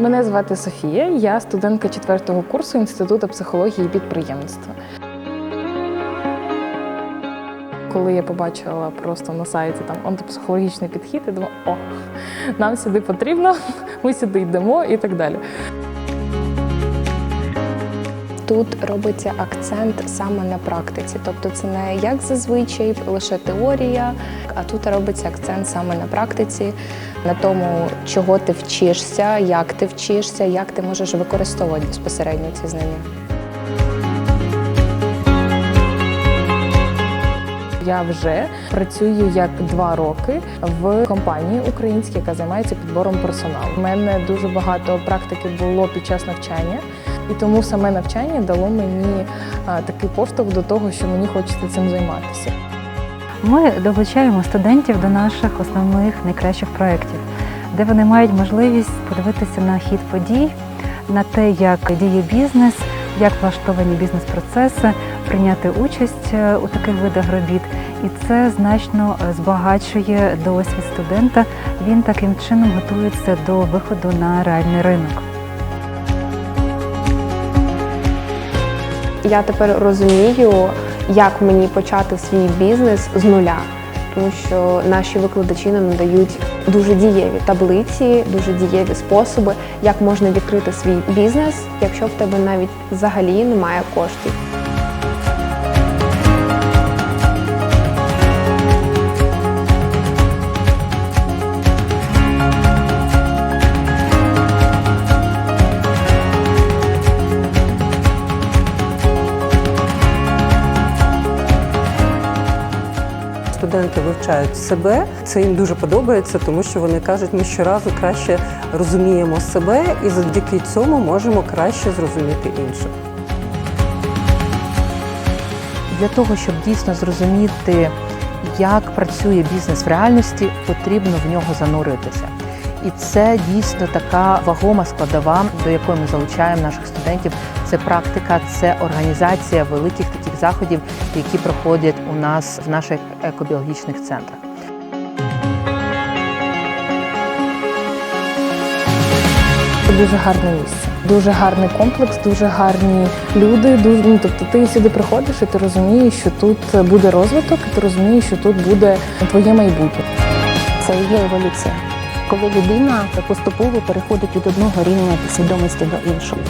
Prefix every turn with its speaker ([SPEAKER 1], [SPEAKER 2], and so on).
[SPEAKER 1] Мене звати Софія, я студентка четвертого курсу Інституту психології і підприємництва. Коли я побачила просто на сайті там антипсихологічний підхід, я думала, о, нам сюди потрібно, ми сюди йдемо і так далі.
[SPEAKER 2] Тут робиться акцент саме на практиці, тобто це не як зазвичай лише теорія, а тут робиться акцент саме на практиці, на тому, чого ти вчишся, як ти вчишся, як ти можеш використовувати безпосередньо ці знання.
[SPEAKER 1] Я вже працюю як два роки в компанії українській, яка займається підбором персоналу. У мене дуже багато практики було під час навчання, і тому саме навчання дало мені такий поштовх до того, що мені хочеться цим займатися.
[SPEAKER 3] Ми долучаємо студентів до наших основних найкращих проєктів, де вони мають можливість подивитися на хід подій, на те, як діє бізнес, як влаштовані бізнес-процеси, прийняти участь е, у таких видах робіт. І це значно е, збагачує досвід студента. Він таким чином готується до виходу на реальний ринок.
[SPEAKER 2] Я тепер розумію, як мені почати свій бізнес з нуля. Тому що наші викладачі нам надають дуже дієві таблиці, дуже дієві способи, як можна відкрити свій бізнес, якщо в тебе навіть взагалі немає коштів.
[SPEAKER 4] Студенти вивчають себе. Це їм дуже подобається, тому що вони кажуть, ми щоразу краще розуміємо себе і завдяки цьому можемо краще зрозуміти інших.
[SPEAKER 5] Для того, щоб дійсно зрозуміти, як працює бізнес в реальності, потрібно в нього зануритися. І це дійсно така вагома складова, до якої ми залучаємо наших студентів. Це практика, це організація великих таких заходів, які проходять у нас в наших екобіологічних центрах.
[SPEAKER 1] Дуже гарне місце, дуже гарний комплекс, дуже гарні люди. Дуже ну тобто ти сюди приходиш і ти розумієш, що тут буде розвиток, і ти розумієш, що тут буде твоє майбутнє.
[SPEAKER 6] Це є еволюція, коли людина поступово переходить від одного рівня свідомості до іншого.